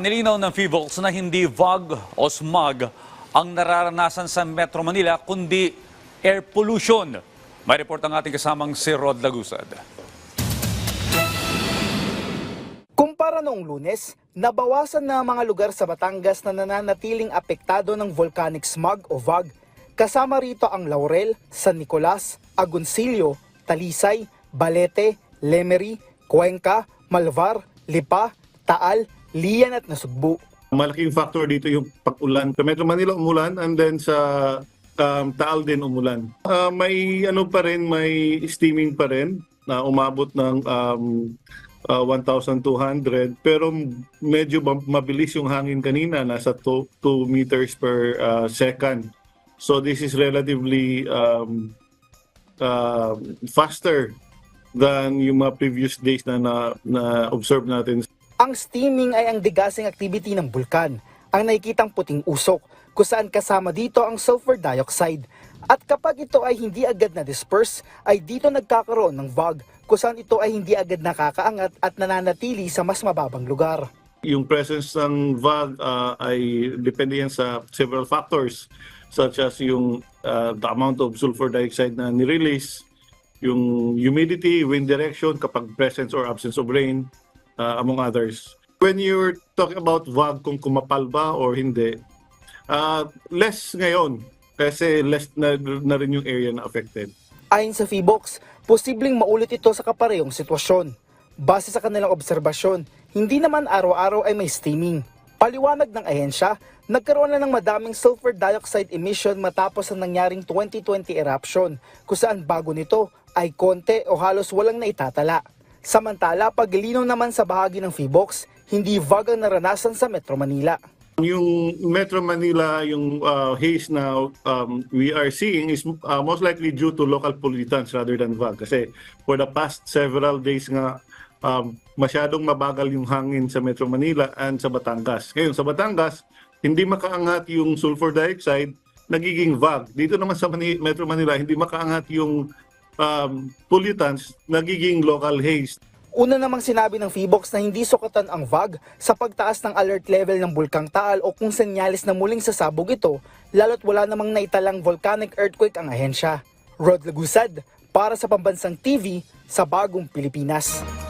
nilinaw ng PHIVOLS na hindi VOG o smog ang nararanasan sa Metro Manila kundi air pollution. May report ang ating kasamang si Rod Lagusad. Kumpara noong lunes, nabawasan na mga lugar sa Batangas na nananatiling apektado ng volcanic smog o VOG. Kasama rito ang Laurel, San Nicolas, Agoncillo, Talisay, Balete, Lemery, Cuenca, Malvar, Lipa, Taal, Lian at Nasugbu. Malaking factor dito yung pag-ulan. Sa Metro Manila umulan and then sa um, Taal din umulan. Ah, may ano pa rin, may steaming pa rin na umabot ng um, ah, 1,200 pero medyo ma- mabilis yung hangin kanina, nasa 2, meters per ah, second. So this is relatively um, ah, faster than yung mga previous days na na, na observe natin Ang steaming ay ang degassing activity ng bulkan, ang nakikitang puting usok, kung saan kasama dito ang sulfur dioxide. At kapag ito ay hindi agad na disperse, ay dito nagkakaroon ng VOG, kung saan ito ay hindi agad nakakaangat at nananatili sa mas mababang lugar. yung presence ng VAG uh, ay depende yan sa several factors such as yung uh, the amount of sulfur dioxide na nirelease, yung humidity, wind direction kapag presence or absence of rain, uh, among others. When you're talking about VAG kung kumapal ba or hindi, uh, less ngayon kasi less na, na rin yung area na affected. Ayon sa FIBOX, posibleng maulit ito sa kaparehong sitwasyon. Base sa kanilang obserbasyon, hindi naman araw-araw ay may steaming. Paliwanag ng ahensya, nagkaroon na ng madaming sulfur dioxide emission matapos ang nangyaring 2020 eruption, kung saan bago nito ay konti o halos walang naitatala. Samantala, paglinaw naman sa bahagi ng FIBOX, hindi VAG ang naranasan sa Metro Manila. Yung Metro Manila, yung uh, haze na um, we are seeing is uh, most likely due to local pollutants rather than VAG. Kasi for the past several days nga, um, masyadong mabagal yung hangin sa Metro Manila and sa Batangas. Ngayon, sa Batangas, hindi makaangat yung sulfur dioxide, nagiging VAG. Dito naman sa Metro Manila, hindi makaangat yung um, pollutants, nagiging local haze. Una namang sinabi ng FIBOX na hindi sukatan ang VAG sa pagtaas ng alert level ng Bulkang Taal o kung senyalis na muling sasabog ito, lalo't wala namang naitalang volcanic earthquake ang ahensya. Rod Lagusad, para sa Pambansang TV, sa Bagong Pilipinas.